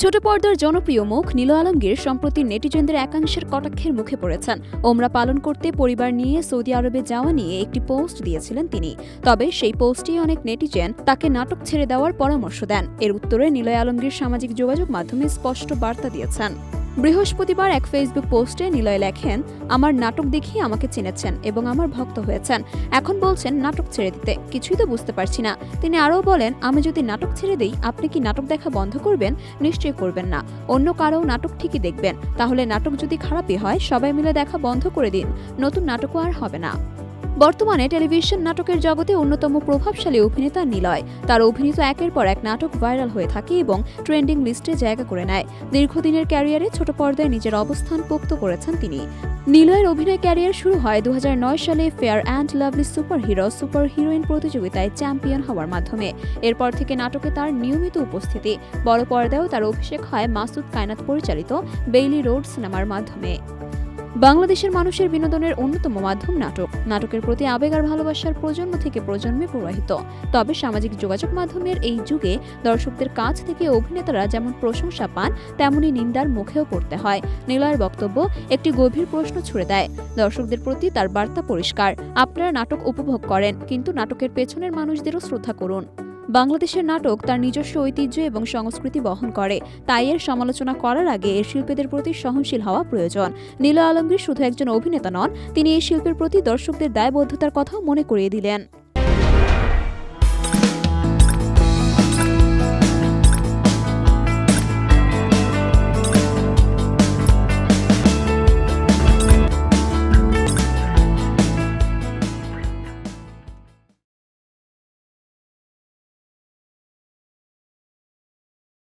ছোট পর্দার জনপ্রিয় মুখ নীল আলমগীর সম্প্রতি নেটিজেনদের একাংশের কটাক্ষের মুখে পড়েছেন। ওমরা পালন করতে পরিবার নিয়ে সৌদি আরবে যাওয়া নিয়ে একটি পোস্ট দিয়েছিলেন তিনি। তবে সেই পোস্টেই অনেক নেটিজেন তাকে নাটক ছেড়ে দেওয়ার পরামর্শ দেন। এর উত্তরে নিলয় আলমগীর সামাজিক যোগাযোগ মাধ্যমে স্পষ্ট বার্তা দিয়েছেন। বৃহস্পতিবার এক ফেসবুক পোস্টে নিলয় লেখেন, আমার নাটক দেখিয়ে আমাকে চিনেছেন এবং আমার ভক্ত হয়েছেন। এখন বলছেন, নাটক ছেড়ে দিতে। কিছুই তো বুঝতে পারছি না। তিনি আরও বলেন, আমি যদি নাটক ছেড়ে দিই, আপনি কি নাটক দেখা বন্ধ করবেন? নিশ্চয়ই করবেন না। অন্য কারও নাটক ঠিকই দেখবেন। তাহলে নাটক যদি খারাপই হয়, সবাই মিলে দেখা বন্ধ করে দিন। নতুন নাটকও আর হবে না। বর্তমানে টেলিভিশন নাটকের জগতে অন্যতম প্রভাবশালী অভিনেতা নিলয়। তার অভিনীত একের পর এক নাটক ভাইরাল হয়ে থাকে এবং ট্রেন্ডিং লিস্টে জায়গা করে নেয়। দীর্ঘদিনের ক্যারিয়ারে ছোট পর্দায় নিজের অবস্থান পোক্ত করেছেন তিনি। নিলয়ের অভিনয় ক্যারিয়ার শুরু হয় দু হাজার নয় সালে fair and lovely super hero super heroine প্রতিযোগিতায় চ্যাম্পিয়ন হওয়ার মাধ্যমে। এরপর থেকে নাটকে তার নিয়মিত উপস্থিতি। বড় পর্দায়ও তার অভিষেক হয় মাসুদ কায়নাত পরিচালিত বেইলি রোড সিনেমার মাধ্যমে। বাংলাদেশের মানুষের বিনোদনের অন্যতম মাধ্যম নাটক। নাটকের প্রতি আবেগ আর ভালোবাসার প্রজন্ম থেকে প্রজন্মে প্রবাহিত। তবে সামাজিক যোগাযোগ মাধ্যমের এই যুগে দর্শকদের কাছ থেকে অভিনেতারা যেমন প্রশংসা পান তেমনি নিন্দার মুখেও পড়তে হয়। নিলয়ের বক্তব্য, একটি গভীর প্রশ্ন ছুড়ে দেয়। দর্শকদের প্রতি তার বার্তা পরিষ্কার। আপনারা নাটক উপভোগ করেন, কিন্তু নাটকের পেছনের মানুষদেরও শ্রদ্ধা করুন। বাংলাদেশের নাটক তার নিজস্ব ঐতিহ্য এবং সংস্কৃতি বহন করে। তাই এর সমালোচনা করার আগে এর শিল্পীদের প্রতি সহনশীল হওয়া প্রয়োজন। নীল আলমগীর শুধু একজন অভিনেতা নন, তিনি এই শিল্পের প্রতি দর্শকদের দায়বদ্ধতার কথাও মনে করিয়ে দিলেন।